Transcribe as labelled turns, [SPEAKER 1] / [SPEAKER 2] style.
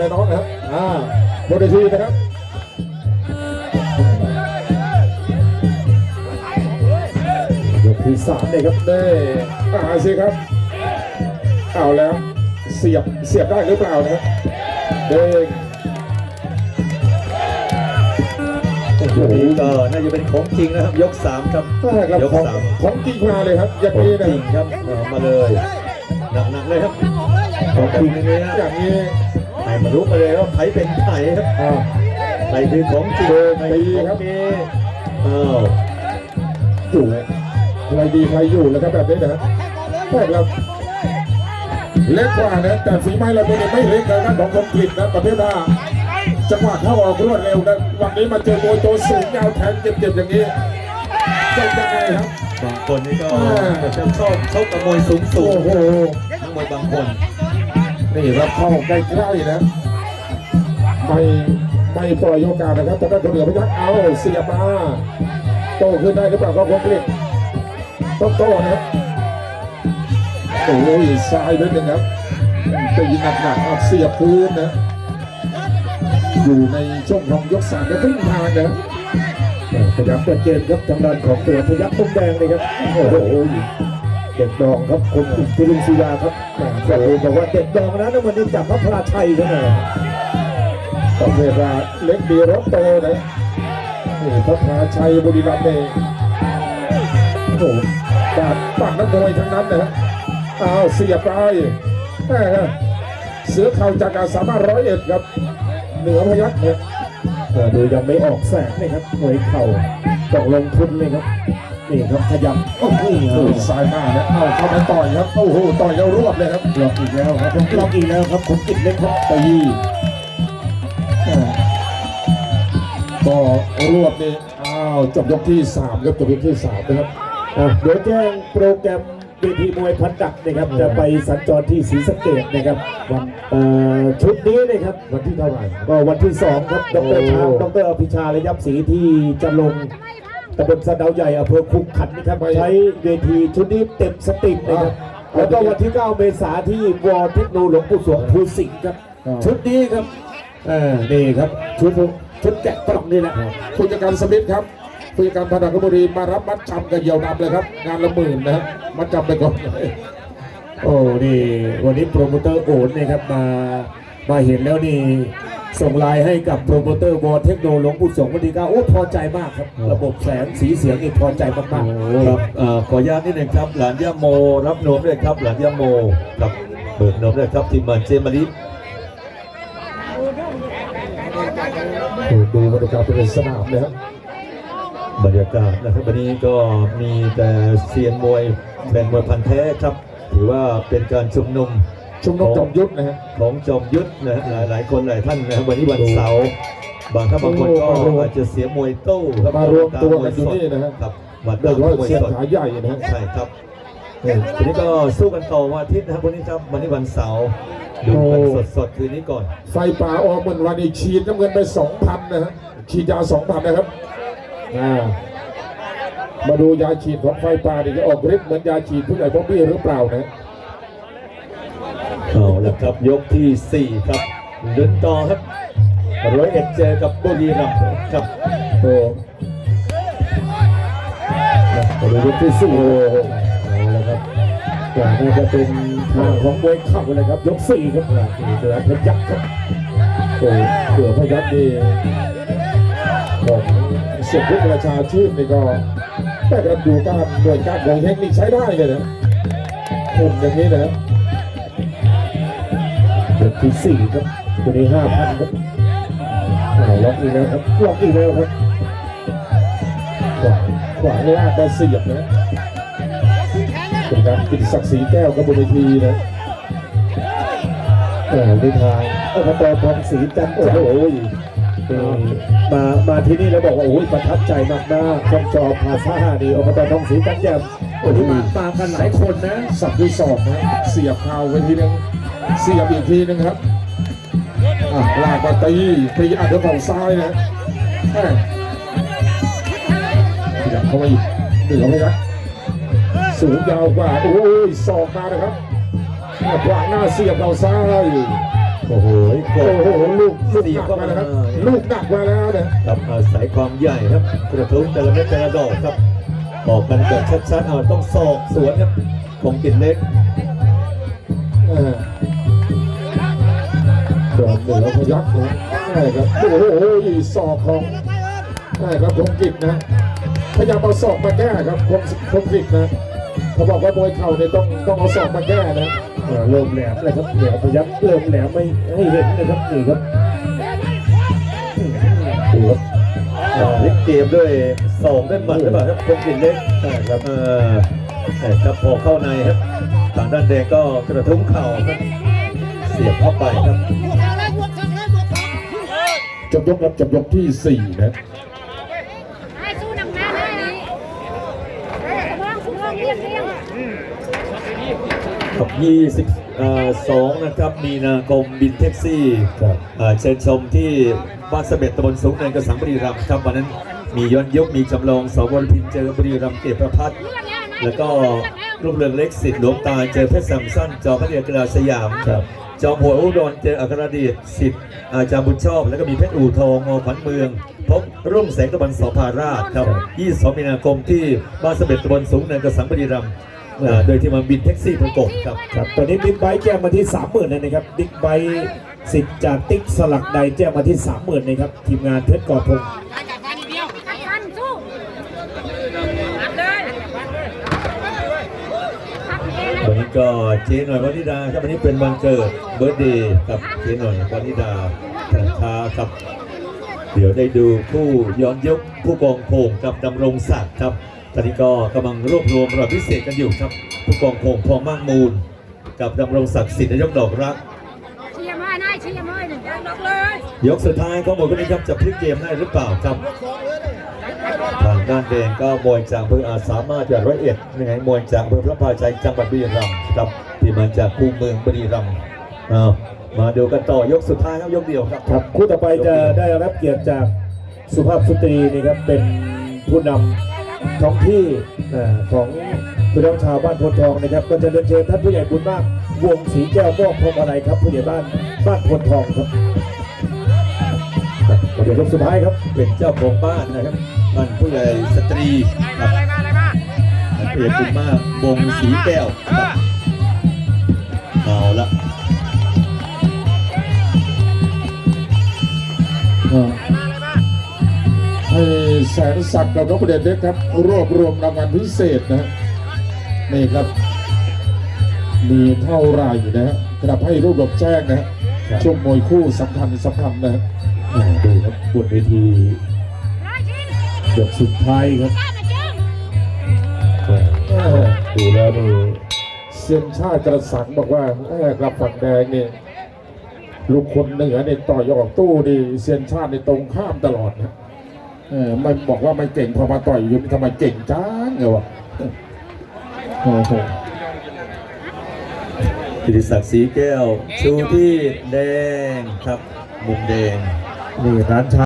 [SPEAKER 1] เลยน้องนะครับ อ่าบนเวทีนะครับยกที่สามเลยครับเด้อ่าสิครับ เอาแล้ว เสียบ เสียบได้หรือเปล่านะครับ เด้งโอ้โห
[SPEAKER 2] ยกนี้ก็น่าจะเป็นของจริงนะครับ ยกสามครับ
[SPEAKER 1] แรกเรา
[SPEAKER 2] ยก
[SPEAKER 1] ของ
[SPEAKER 2] สาม
[SPEAKER 1] ของจริงมาเลยครับ อย่าง
[SPEAKER 2] ของ
[SPEAKER 1] นี้
[SPEAKER 2] จ
[SPEAKER 1] นะ
[SPEAKER 2] ริงครับเอามาเลย หนักๆเลยครับ ของจริงเลยนะ
[SPEAKER 1] อย่างนี้
[SPEAKER 2] ให้มารู้ไปเลยว่าใครเป็นใครครับ
[SPEAKER 1] อ่า
[SPEAKER 2] ใครคือของจริงใครคือของจริงอ้าว
[SPEAKER 1] อยู่ใครดีใครอยู่แล้วครับแบบนี้นะแรกเราเล็กกว่านะแต่ฝีไม้เราเนี่ยไม่เล็กเลยนะของคนกรีดนะประเภทว่าจังหวะเข้าออกรวดเร็วนะวันนี้มาเจอโมโตวสูงยาวแข็งเจ็บๆอย่างนี้จะยังไงครับ
[SPEAKER 2] บางคนนี่ก็
[SPEAKER 1] อ่า
[SPEAKER 2] จะชอบชกกับมวยสูงสู
[SPEAKER 1] โอ้
[SPEAKER 2] ง
[SPEAKER 1] โห
[SPEAKER 2] นักมวยบางคน
[SPEAKER 1] นี่ครับเข้าใกล้ๆนะไม่ไม่ปล่อยโอกาสนะครับแต่ถ้าคนเหนือพยักเอาเสียบมาโตขึ้นได้หรือเปล่าก็คงกรีดต้องโตนะครับโอ้ยซ้ายนิดนึงครับตีหนักๆเอาเสียบพื้นนะอยู่ในช่วงของยกสามและครึ่งทางนะพยายามเปิดเกมครับทางด้านของเสือพยักต้มแดงเลยครับโอ้โห เด็กดองครับคนอิทธิรุยาครับแม่ก็บอกว่าเด็กดองนะนั่นมันนี่จากพระพลาชัยเขาเลยเว่าเล็กดีรถโตนะนี่พระพลาชัยบุรีรัมย์เองโอ้โหบาดปากนักมวยทั้งนั้นนะฮะอ้าวเสียบไปแม่เสือเข่าจากอาสามารถร้อยเอ็ดครับ เหนือพยักเนี่ยแต่ดูยังไม่ออกแสงเลยครับมวยเข่าต้องลงทุนเลยครับ นี่ครับขยับโอ้โหซ้ายหน้าเนี่ยเอาเข้าไปต่อยครับโอ้โหต่อยแล้วรวบเลยครับล็อกอีกแล้วครับล็อกอีกแล้วครับผมกิดเล็กครับตีอ่าก็รวบนี่อ้าวจบยกที่สามครับจบยกที่สามนะครับ
[SPEAKER 3] อะเดี๋ยวแจ้งโปรแกรมเวทีมวยพันดักนะครับจะไปสัญจรที่ศรีสะเกดนะครับวันเอ่อชุดนี้นะครับ
[SPEAKER 1] วันที่เท่าไหร่
[SPEAKER 3] ก็วันที่สองครับดรชา
[SPEAKER 1] โอ้
[SPEAKER 3] ดรอภิชาระยับศรีที่จะลง ตำบลสะเดาใหญ่อำเภอคุกขันนะครับใช้เวทีชุดนี้เต็มสตรีมนะครับ แล้วก็วันที่ 9 เมษาที่วอเทคโนหลวงปู่สวงภูสิงห์ครับ ชุดนี้ครับเอ่านี่ครับชุดชุดแกะกล่องนี่แหละ
[SPEAKER 1] ผู้จัดการสมิธครับผู้จัดการธนาคารบุรีมารับมัดจำกับเหยี่ยวนำเลยครับ งานละหมื่นนะฮะมัดจำไปก่อนเลย
[SPEAKER 3] โอ้นี่วันนี้โปรโมเตอร์โอนนะครับมา มาเห็นแล้วนี่ส่งไลน์ให้กับโปรโมเตอร์วอเทคโนหลวงปู่สงฆ์วันนี้ก็โอ้พอใจมากครับ ระบบแสงสีเสียงนี่พอใจมาก
[SPEAKER 2] ครับเอ่อขออนุญาตนิดหนึ่งครับ หลานย่าโม รับนมด้วยครับ หลานย่าโมครับเบิกนมด้วยครับทีมงานเจมาริ
[SPEAKER 1] ดูดูบรรยากาศเป็นสนามเลยครับ
[SPEAKER 2] บรรยากาศนะครับวันนี้ก็มีแต่เซียนมวยแฟนมวยพันธุ์แท้ครับ ถือว่าเป็นการชุมนุม
[SPEAKER 1] ชุมนุมจอมยุทธนะฮะ
[SPEAKER 2] ของจอมยุทธนะฮะหลายหลายคนหลายท่านนะครับวันนี้วันเสาร์บางท่านบางคนก็
[SPEAKER 1] โอ้
[SPEAKER 2] อาจจะเสียมวยโต้ครับ
[SPEAKER 1] มารวมตัวกันอยู่นี่นะฮะ
[SPEAKER 2] ครับมา
[SPEAKER 1] โด
[SPEAKER 2] ตายม
[SPEAKER 1] เฉพาะ
[SPEAKER 2] มวย
[SPEAKER 1] เสียน
[SPEAKER 2] สด
[SPEAKER 1] ขาใหญ่นะฮะ
[SPEAKER 2] ใช่ครับทีนี้ก็สู้กันต่อวันอาทิตย์นะครับวันนี้ครับวันนี้วันเสาร์ดูกันสดๆคืนนี้ก่อน
[SPEAKER 1] ไฟป่าออกเหมือนวันนี้ฉีดน้ำเงินไปสองพันนะฮะฉีดยาสองพันนะครับอ่ามาดูยาฉีดของไฟป่าดิจะออกฤทธิ์เหมือนยาฉีดผู้ใหญ่พอบี้หรือเปล่านะ
[SPEAKER 2] เอาละครับยกที่สี่ครับลุ้นต่อครับร้อยเอ็ดเจอกับบุรีรัมย์ครับ
[SPEAKER 1] โอ้มาดูยกที่สี่โอ้โห
[SPEAKER 3] เอาละครับอย่างนี้จะเป็นทางของมวยเข่าเลยครับยกสี่ครับเดือพยักษ์ครับ
[SPEAKER 1] โอ้เสือพยัคฆ์ดีของเสียพุทธประชาชื่นนี่ก็แต่กระดูการหน่วยการของเทคนิคใช้ได้เลยนะหุ่นอย่างนี้นะ
[SPEAKER 3] ยกที่สี่ครับตัวนี้ห้าพันครับเอาล็อกอีกแล้วครับล็อกอีกแล้วครับ
[SPEAKER 1] ขวางขวางลากมาเสียบนะเป็นการกินศักดิ์ศรีแก้วกับบนเวทีนะ
[SPEAKER 3] เออในทางอบตทองศรีจันทร์โอ้โหนี่มามาที่นี่แล้วบอกว่าโอ้ยประทับใจมากนะช่องจอพาซ่านี่อบตทองศรีจันทร์แจ่มโอ้โหมามากันหลายคนนะ
[SPEAKER 1] สับด้วยศอกนะเสียบเข่าไปทีนึง เสียบอีกทีนึงครับอะลากมาตีตีอัดด้วยเข่าซ้ายนะแม่ขยับเข้ามาอีกเหนือไหมครับสูงยาวกว่า โอ้ยศอกมานะครับขวางหน้าเสียบเข่าซ้าย
[SPEAKER 2] โอ้โหก
[SPEAKER 1] โอ้
[SPEAKER 2] ด
[SPEAKER 1] โหลูกลูก
[SPEAKER 2] สี่
[SPEAKER 1] หนัก
[SPEAKER 2] เข้า
[SPEAKER 1] มา
[SPEAKER 2] มา
[SPEAKER 1] แล้วครับ ลูกหนักมาแล้วเนี่ย
[SPEAKER 2] กับอาศัยความใหญ่ครับกระทุ้งแต่ละเม็ดแต่ละดอกครับออกกันแบบชัดๆเอาต้องศอกสวนครับของกินเล็ก
[SPEAKER 1] อ่า ดอกเหนือพยักนะใช่ครับโอ้โหศอกของใช่ครับคมกิจนะพยายามเอาศอกมาแก้ครับคมคมกิจนะเขาบอกว่ามวยเข่าเนี่ยต้องต้องเอาศอกมาแก้นะ
[SPEAKER 3] เริ่มแหลมเลยครับแหลมพยับเริ่มแหลมไม่ให้เห็นนะครับนี่ครับ
[SPEAKER 2] ดูครับอ่าพลิกเกมด้วยศอกด้วยหมัดหรือเปล่าครับของกินเล็กใช่ครับเออครับพอเข้าในครับทางด้านแดงก็กระทุ้งเข่าครับ เสียบเข้าไปครับ
[SPEAKER 1] จบยกครับจบยกที่สี่นะ
[SPEAKER 4] ให้สู้นำหน้าได้นี่เฮ้ยสมองสมองเรียงเรียง
[SPEAKER 2] กับ22 นะครับ มีนาคมบินแท็กซี่
[SPEAKER 3] ครับ
[SPEAKER 2] อ่าเชิญชมที่บ้านเสม็ดตำบลสูงเนินกระสังบุรีรัมย์ครับวันนั้นมีย้อนยกมีจำลองสวรพินเจอบุรีรัมย์เกียรติประพัฒน์แล้วก็รูปเรืองเล็กสิทธิ์หลวงตาเจอเพชรสัมสั้นจอพระเดียกลาสยาม
[SPEAKER 3] ครับ
[SPEAKER 2] จอมหัวอุดรเจออัครเดชสิทธิ์อาจารย์บุญชอบ แล้วก็มีเพชรอู่ทองงอขวัญเมือง พบรุ่งแสงตะวันสอภาราชครับ22มีนาคมที่บ้านเสม็ดตำบลสูงเนินกระสังบุรีรัมย์อ่าโดยที่มาบินแท็กซี่ประกบครับ
[SPEAKER 3] ครับตอนนี้บิ๊กไบค์แจ้งมาที่สามหมื่นนะครับบิ๊กไบค์สิทธิ์จากติ๊กสลักใดแจ้งมาที่สามหมื่นนะครับทีมงานเพชรกอดพงศ์
[SPEAKER 4] ทันสู้ทันเลยทักเองเลย
[SPEAKER 2] วันนี้ก็เจ๊หน่อยวันิดาครับวันนี้เป็นวันเกิดเบิร์ดเดย์กับเจ๊หน่อยวันิดาธนาคาครับ เดี๋ยวได้ดูผู้ย้อนยุคผู้กองโพงกับดำรงศักดิ์ครับตอนนี้ก็กำลังรวบรวมรอบพิเศษกันอยู่ครับ ผู้กองโพงทองมั่งมูล กับดำรงศักดิ์สิทธินายกดอกรัก
[SPEAKER 4] เชียร์มาได้เชียร์มาหนึ่งยังดอกเลย
[SPEAKER 2] ยกสุดท้ายของหมดคนนี้ครับจะพลิกเกมได้หรือเปล่าครับทาง ด้านแดงก็มวยจากอำเภออาจสามารถจากร้อยเอ็ดยังไงมวยจากอำเภอพระพาชัยจังหวัดบุรีรัมย์ครับที่มาจากคูเมืองบุรีรัมย์เอามาดูกันต่อยกสุดท้ายครับยกเดียวครับ
[SPEAKER 3] ครับคู่ต่อไปจะได้รับเกียรติจากสุภาพสตรีนะครับเป็นผู้นำท้องที่อ่าของพี่น้องชาวบ้านโพนทองนะครับ ก็จะเรียนเชิญท่านผู้ใหญ่บุญมาก วงศรีแก้วมอกพรหมอะไรครับ ผู้ใหญ่บ้านบ้านโพนทองครับครับเดี๋ยวยกสุดท้ายครับ
[SPEAKER 2] เป็นเจ้าของบ้านนะครับ ท่านผู้ใหญ่สตรีครับท่านผู้ใหญ่คุณมากบงสีแก้วครับเอาละ
[SPEAKER 1] ให้แสนศักดิ์กับนพเดชเล็กครับ รวบรวมรางวัลพิเศษนะฮะนี่ครับ มีเท่าไหร่นะฮะกระให้รูปแบบแจ้งนะฮะ
[SPEAKER 3] ครับ
[SPEAKER 1] ช่วงมวยคู่สำคัญสำคัญนะฮะ
[SPEAKER 3] อ่าดูครับบนเวที
[SPEAKER 4] ร้อยชิ้น
[SPEAKER 3] ยกสุดท้ายครับ
[SPEAKER 4] ก้านนะจึง
[SPEAKER 1] เออ
[SPEAKER 3] ดูแล้วนี่
[SPEAKER 1] เซียนชาติกระสังบอกว่าเออกับฝั่งแดงเนี่ยลูกคนเหนือเนี่ยต่อยออกตู้ดีเซียนชาติในตรงข้ามตลอดนะเออไม่บอกว่าไม่เก่งพอมาต่อยอยู่นี่ทำไมเก่งจังเลยวะโอ้โห
[SPEAKER 2] กิติศักดิ์สีแก้ว ชูที่แดงครับ มุมแดง
[SPEAKER 3] นี่ร้านชา